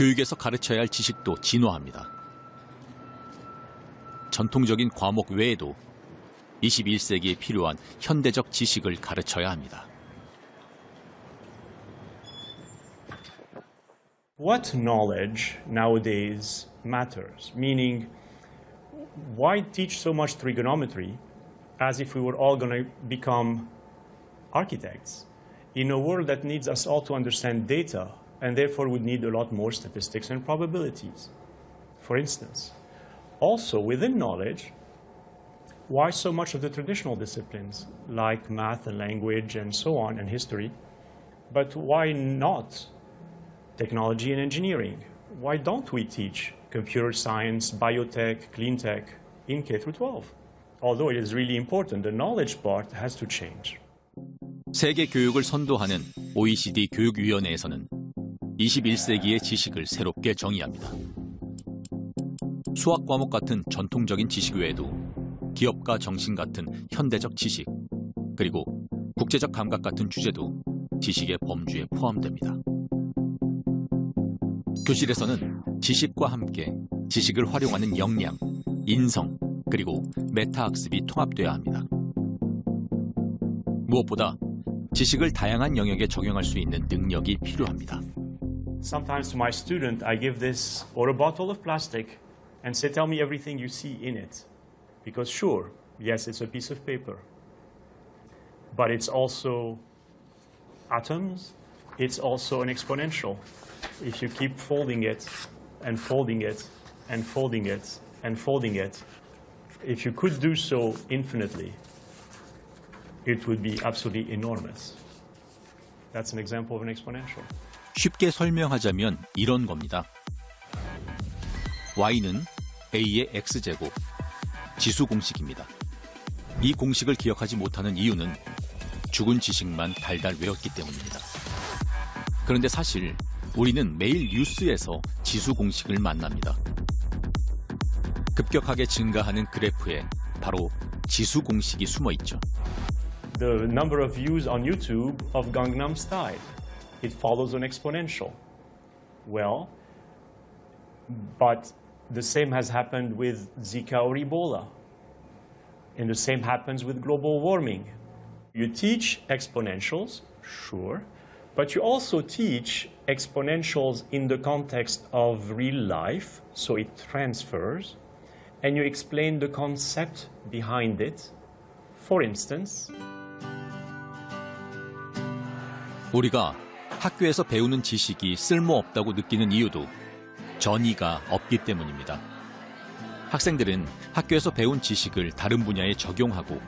교육에서 가르쳐야 할 지식도 진화합니다. 전통적인 과목 외에도 21세기에 필요한 현대적 지식을 가르쳐야 합니다. What knowledge nowadays matters? Meaning, why teach so much trigonometry as if we were all going to become architects in a world that needs us all to understand data and therefore would need a lot more statistics and probabilities, for instance? Also, within knowledge, why so much of the traditional disciplines like math and language and so on and history? But why not technology and engineering? Why don't we teach computer science, biotech, clean tech in K through 12? Although it is really important, the knowledge part has to change. 세계 교육을 선도하는 OECD 교육위원회에서는 21세기의 지식을 새롭게 정의합니다. 수학 과목 같은 전통적인 지식 외에도 기업가 정신 같은 현대적 지식, 그리고 국제적 감각 같은 주제도 지식의 범주에 포함됩니다. 교실에서는 지식과 함께 지식을 활용하는 역량, 인성, 그리고 메타 학습이 통합돼야 합니다. 무엇보다 지식을 다양한 영역에 적용할 수 있는 능력이 필요합니다. Sometimes to my student, I give this or a bottle of plastic and say, Tell me everything you see in it. Because, sure, yes, it's a piece of paper, but it's also atoms, it's also an exponential. If you keep folding it and folding it and folding it and folding it, if you could do so infinitely, it would be absolutely enormous. That's an example of an exponential. 쉽게 설명하자면 이런 겁니다. y는 a의 x제곱, 지수 공식입니다. 이 공식을 기억하지 못하는 이유는 죽은 지식만 달달 외웠기 때문입니다. 그런데 사실 우리는 매일 뉴스에서 지수 공식을 만납니다. 급격하게 증가하는 그래프에 바로 지수 공식이 숨어 있죠. the number of views on YouTube of Gangnam Style. It follows an exponential. Well, but the same has happened with Zika or Ebola. And the same happens with global warming. You teach exponentials, sure, but you also teach exponentials in the context of real life, so it transfers, and you explain the concept behind it. For instance, 우리가 학교에서 배우는 지식이 쓸모없다고 느끼는 이유도 전이가 없기 때문입니다. 학생들은 학교에서 배운 지식을 다른 분야에 적용하고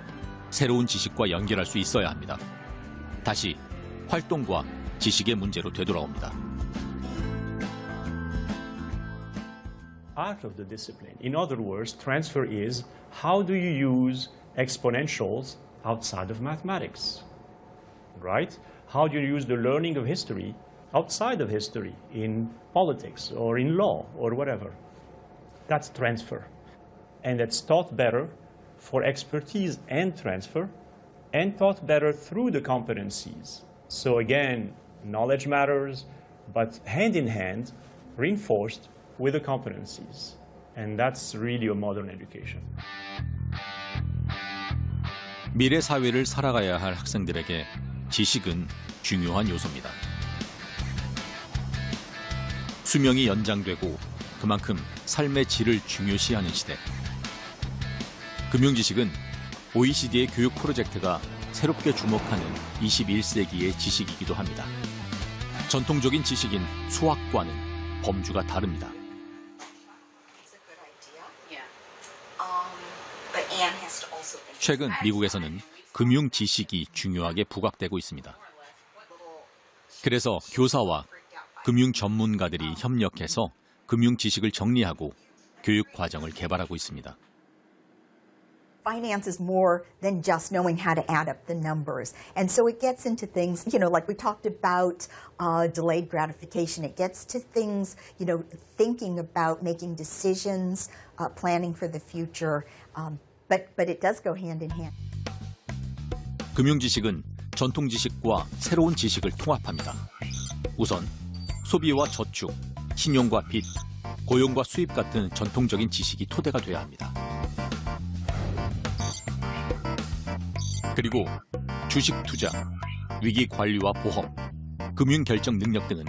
새로운 지식과 연결할 수 있어야 합니다. 다시 활동과 지식의 문제로 되돌아옵니다. out of the discipline. In other words, transfer is how do you use exponentials outside of mathematics? Right? How do you use the learning of history outside of history in politics or in law or whatever? That's transfer. And it's taught better for expertise and transfer and taught better through the competencies. So again, knowledge matters, but hand in hand, reinforced with the competencies. And that's really a modern education. 미래 사회를 살아가야 할 학생들에게 지식은 중요한 요소입니다. 수명이 연장되고 그만큼 삶의 질을 중요시하는 시대. 금융지식은 OECD의 교육 프로젝트가 새롭게 주목하는 21세기의 지식이기도 합니다. 전통적인 지식인 수학과는 범주가 다릅니다. Um. 최근 미국에서는 금융 지식이 중요하게 부각되고 있습니다. 그래서 교사와 금융 전문가들이 협력해서 금융 지식을 정리하고 교육 과정을 개발하고 있습니다. finance is more than just knowing how to add up the numbers. And so it gets into things, you know, like we talked about uh, delayed gratification. It gets to things, you know, thinking about making decisions, uh, planning for the future. Um, but, but it does go hand in hand. 금융 지식은 전통 지식과 새로운 지식을 통합합니다. 우선 소비와 저축, 신용과 빚, 고용과 수입 같은 전통적인 지식이 토대가 돼야 합니다. 그리고 주식 투자, 위기 관리와 보험, 금융 결정 능력 등은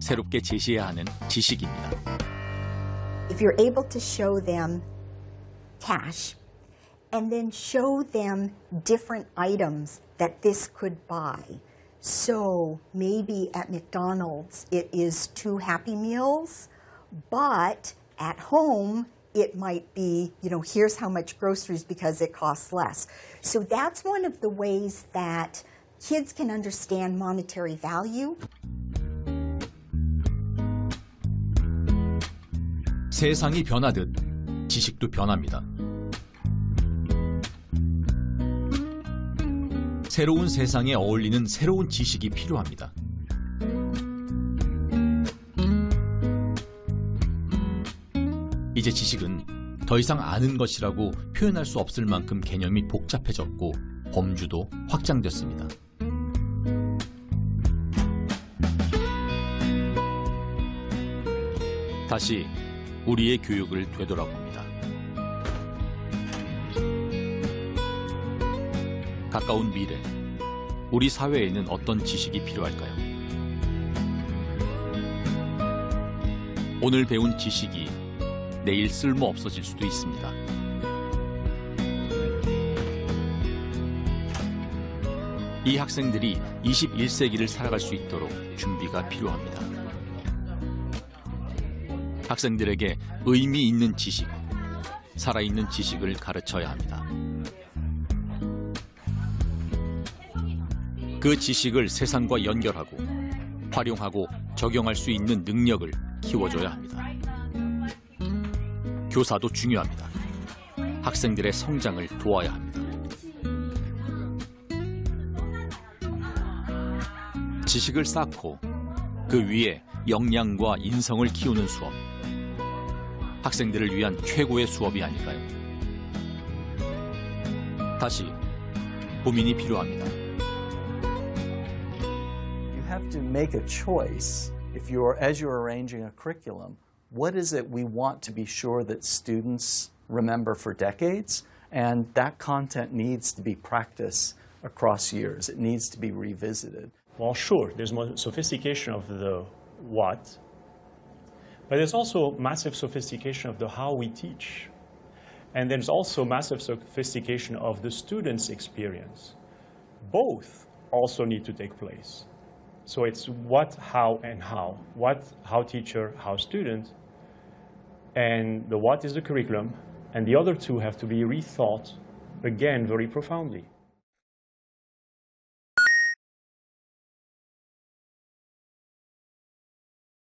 새롭게 제시해야 하는 지식입니다. if you're able to show them cash and then show them different items that this could buy. So maybe at McDonald's it is two Happy Meals, but at home it might be, you know, here's how much groceries because it costs less. So that's one of the ways that kids can understand monetary value. 세상이 변하듯 지식도 변합니다. 새로운 세상에 어울리는 새로운 지식이 필요합니다. 이제 지식은 더 이상 아는 것이라고 표현할 수 없을 만큼 개념이 복잡해졌고 범주도 확장됐습니다. 다시 우리의 교육을 되돌아봅니다. 가까운 미래, 우리 사회에는 어떤 지식이 필요할까요? 오늘 배운 지식이 내일 쓸모 없어질 수도 있습니다. 이 학생들이 21세기를 살아갈 수 있도록 준비가 필요합니다. 학생들에게 의미 있는 지식, 살아있는 지식을 가르쳐야 합니다. 그 지식을 세상과 연결하고 활용하고 적용할 수 있는 능력을 키워줘야 합니다. 교사도 중요합니다. 학생들의 성장을 도와야 합니다. 지식을 쌓고 그 위에 역량과 인성을 키우는 수업. 학생들을 위한 최고의 수업이 아닐까요? 다시 고민이 필요합니다. Make a choice if you're as you're arranging a curriculum. What is it we want to be sure that students remember for decades? And that content needs to be practiced across years. It needs to be revisited. Well, sure, there's more sophistication of the what, but there's also massive sophistication of the how we teach. And there's also massive sophistication of the student's experience. Both also need to take place. So it's what, how, and how. What, how teacher, how student. And the what is the curriculum, and the other two have to be rethought again very profoundly.